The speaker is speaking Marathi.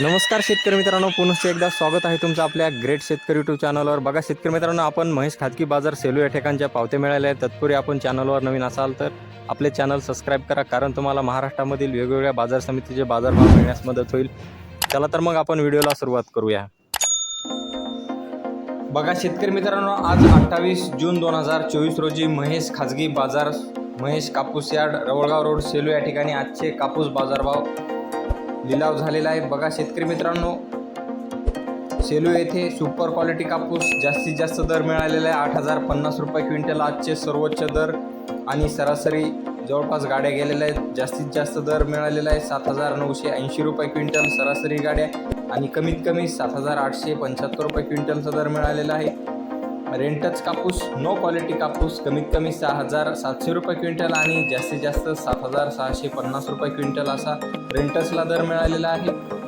नमस्कार शेतकरी मित्रांनो पुनश्च एकदा स्वागत आहे तुमचं आपल्या ग्रेट शेतकरी यूट्यूब चॅनलवर. बघा शेतकरी मित्रांनो आपण महेश खाजगी बाजार सेलू या ठिकाणच्या पावते मिळाल्या आहेत. तत्पूर्वी आपण चॅनलवर नवीन असाल तर आपले चॅनल सबस्क्राईब करा कारण तुम्हाला महाराष्ट्रामधील वेगवेगळ्या बाजार समितीचे बाजारभाव मिळण्यास मदत होईल. चला तर मग आपण व्हिडिओला सुरुवात करूया. बघा शेतकरी मित्रांनो आज अठ्ठावीस जून दोन हजार चोवीस रोजी महेश खाजगी बाजार महेश कापूस यार्ड रवळगाव रोड सेलू या ठिकाणी आजचे कापूस बाजारभाव लिलाव झालेला आहे. बघा शेतकरी मित्रांनो सेलू येथे सुपर क्वालिटी कापूस जास्तीत जास्त दर मिळालेला आहे. आठ हजार पन्नास रुपये क्विंटल आजचे सर्वोच्च दर आणि सरासरी जवळपास गाड्या गेलेल्या आहेत. जास्तीत जास्त दर मिळालेला आहे. सात हजार नऊशे ऐंशी रुपये क्विंटल सरासरी गाड्या आणि कमीत कमी सात हजार आठशे पंच्याहत्तर रुपये क्विंटलचा दर मिळालेला आहे. रेंटच कापूस नो क्वालिटी कापूस कमीत कमी सहा हजार सातशे रुपये क्विंटल आणि जास्तीत जास्त सात हजार सहाशे पन्नास रुपये क्विंटल असा रेंटसला दर मिळालेला आहे.